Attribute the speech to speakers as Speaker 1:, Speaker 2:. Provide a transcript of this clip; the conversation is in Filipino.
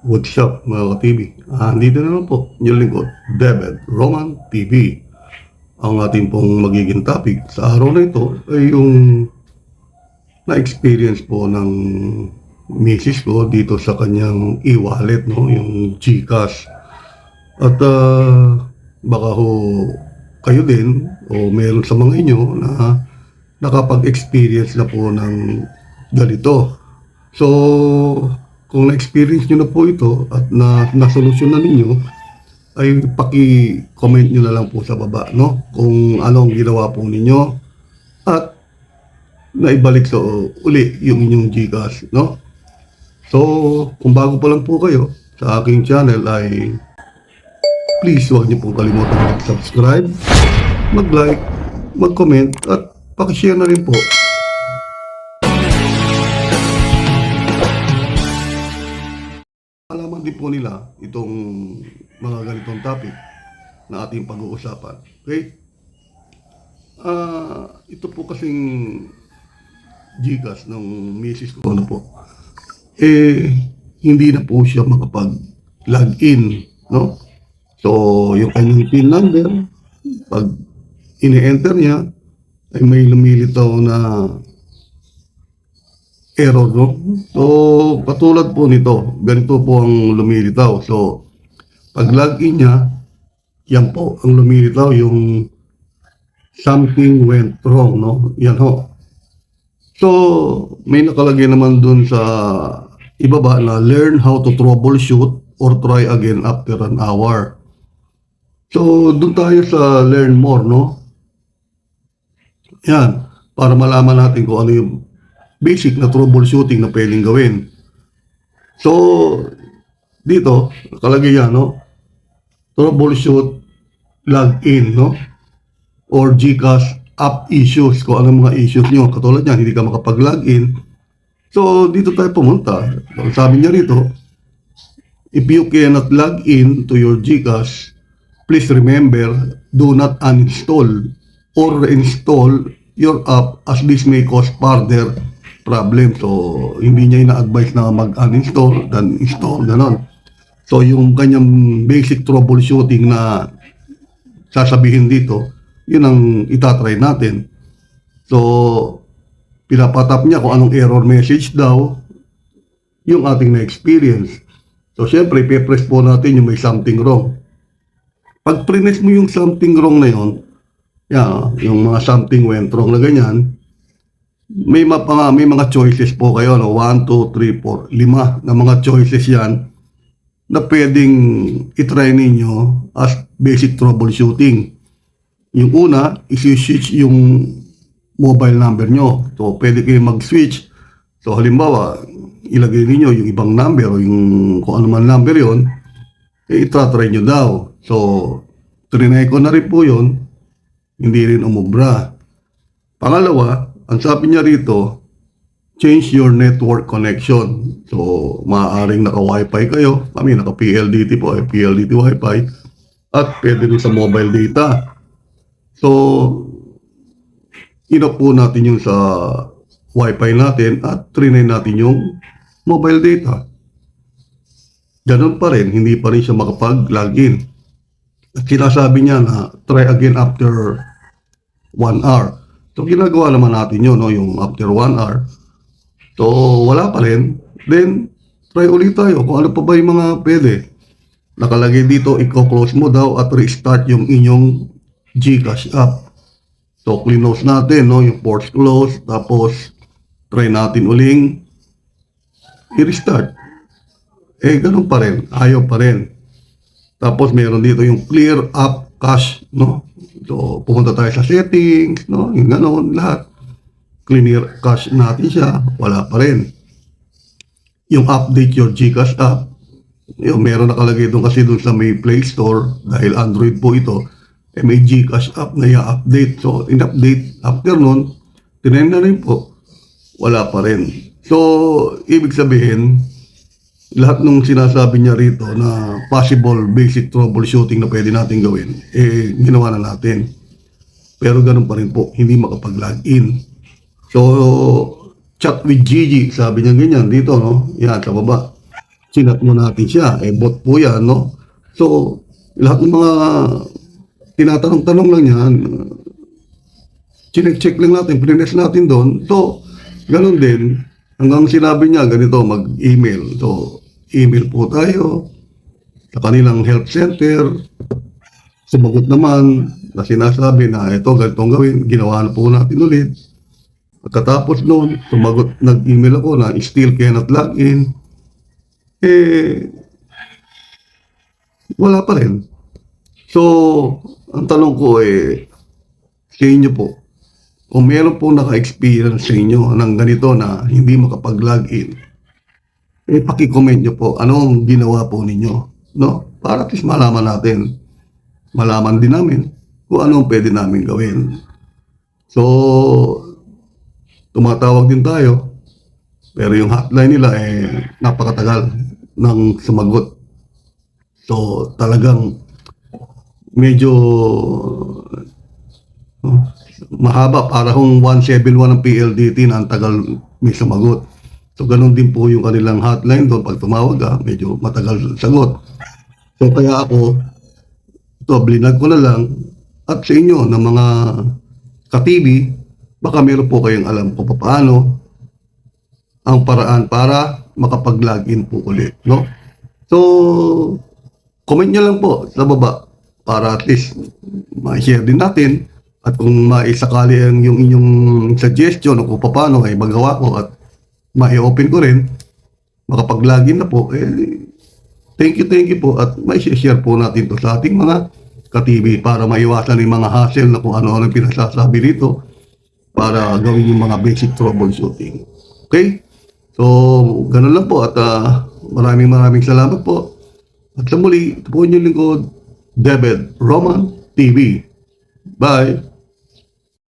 Speaker 1: What's up mga ka-TV? Ah, dito na lang po, yung lingkod, David Roman TV. Ang ating pong magiging topic sa araw na ito ay yung na-experience po ng misis ko dito sa kanyang e-wallet, no? yung GCash. At ah, baka ho kayo din o meron sa mga inyo na nakapag-experience na po ng ganito. So, kung na-experience nyo na po ito at na nasolusyon na ninyo, ay paki-comment nyo na lang po sa baba, no? Kung anong ginawa po ninyo at naibalik sa uli yung inyong Gcash, no? So, kung bago pa lang po kayo sa aking channel ay please huwag niyo po kalimutan mag-subscribe, mag-like, mag-comment at pakishare na rin po Din po nila itong mga ganitong topic na ating pag-uusapan. Okay? Ah, ito po kasing Gcash ng misis ko ano po. Eh, hindi na po siya makapag-login, no? So, yung kanyang PIN number, pag ini-enter niya, ay may lumilitaw na error, no? So, katulad po nito, ganito po ang lumilitaw. So, pag login niya, yan po ang lumilitaw yung something went wrong, no? Yan ho. So, may nakalagay naman dun sa ibaba na learn how to troubleshoot or try again after an hour. So, dun tayo sa learn more, no? Yan, para malaman natin kung ano yung basic na troubleshooting na pwedeng gawin. So, dito, nakalagay yan, no? Troubleshoot, login, no? Or Gcash app issues, kung ano mga issues nyo. Katulad yan, hindi ka makapag-login. So, dito tayo pumunta. Sabi niya rito, if you cannot log in to your Gcash, please remember, do not uninstall or reinstall your app as this may cause further problem. So, hindi niya ina-advise na mag-uninstall than install, ganon. So, yung kanyang basic troubleshooting na sasabihin dito, yun ang itatry natin. So, pinapatap niya kung anong error message daw yung ating na-experience. So, syempre, pe-press po natin yung may something wrong. Pag press mo yung something wrong na yun, yeah, yung mga something went wrong na ganyan, may, mga, may mga choices po kayo, no? 1, 2, 3, 4, 5 na mga choices yan na pwedeng itry ninyo as basic troubleshooting. Yung una, isi-switch yung mobile number nyo. So, pwede kayo mag-switch. So, halimbawa, ilagay niyo yung ibang number o yung kung ano man number yon eh, itatry nyo daw. So, trinay ko na rin po yun. Hindi rin umubra. Pangalawa, ang sabi niya rito, change your network connection. So, maaaring naka-Wi-Fi kayo. Kami naka-PLDT po, eh, PLDT Wi-Fi. At pwede rin sa mobile data. So, inop po natin yung sa Wi-Fi natin at trinay natin yung mobile data. Ganun pa rin, hindi pa rin siya makapag-login. At sinasabi niya na try again after 1 hour. So, ginagawa naman natin yun, no? yung after 1 hour. So, wala pa rin. Then, try ulit tayo kung ano pa ba yung mga pwede. Nakalagay dito, i-close mo daw at restart yung inyong Gcash app. So, close natin, no? yung force close. Tapos, try natin uling i-restart. Eh, ganun pa rin. Ayaw pa rin. Tapos, meron dito yung clear app cache, no? So, pumunta tayo sa settings, no? Yung ganun, lahat. Clear cache natin siya. Wala pa rin. Yung update your Gcash app, yung meron nakalagay doon kasi doon sa may Play Store, dahil Android po ito, eh may Gcash app na i-update. So, in-update, after nun, tinayin na rin po, wala pa rin. So, ibig sabihin, lahat ng sinasabi niya rito na possible basic troubleshooting na pwede natin gawin, eh, ginawa na natin. Pero ganun pa rin po, hindi makapag-login. So, chat with Gigi, sabi niya ganyan dito, no? Yan, sa baba. sinat mo natin siya. Eh, bot po yan, no? So, lahat ng mga tinatanong-tanong lang yan, chinek-check lang natin, pinines natin doon. So, ganun din, hanggang sinabi niya, ganito, mag-email. So, email po tayo sa kanilang health center. Sumagot naman na sinasabi na ito, ganitong gawin, ginawa na po natin ulit. Pagkatapos noon, sumagot, nag-email ako na still cannot log in. Eh, wala pa rin. So, ang tanong ko eh, sa inyo po, kung meron po naka-experience sa inyo ng ganito na hindi makapag-login, eh, pakicomment nyo po anong ginawa po ninyo. No? Para at least malaman natin. Malaman din namin kung anong pwede namin gawin. So, tumatawag din tayo. Pero yung hotline nila eh napakatagal ng sumagot. So, talagang medyo oh, mahaba para kung 171 ng PLDT na ang tagal may sumagot. So, ganun din po yung kanilang hotline doon. Pag tumawag ka, medyo matagal sagot. So, kaya ako, ito, blinag ko na lang at sa inyo ng mga ka-TV, baka meron po kayong alam kung paano ang paraan para makapag-login po ulit, no? So, comment nyo lang po sa baba para at least ma-share din natin at kung maisakali ang yung inyong suggestion kung paano ay magawa ko at ma-open ko rin makapag-login na po eh thank you thank you po at may share po natin to sa ating mga ka-TV para maiwasan yung mga hassle na kung ano-ano yung pinasasabi dito para gawin yung mga basic troubleshooting. Okay? So, ganun lang po at ah, maraming maraming salamat po. At sa muli, ito po inyong lingkod, David Roman TV. Bye!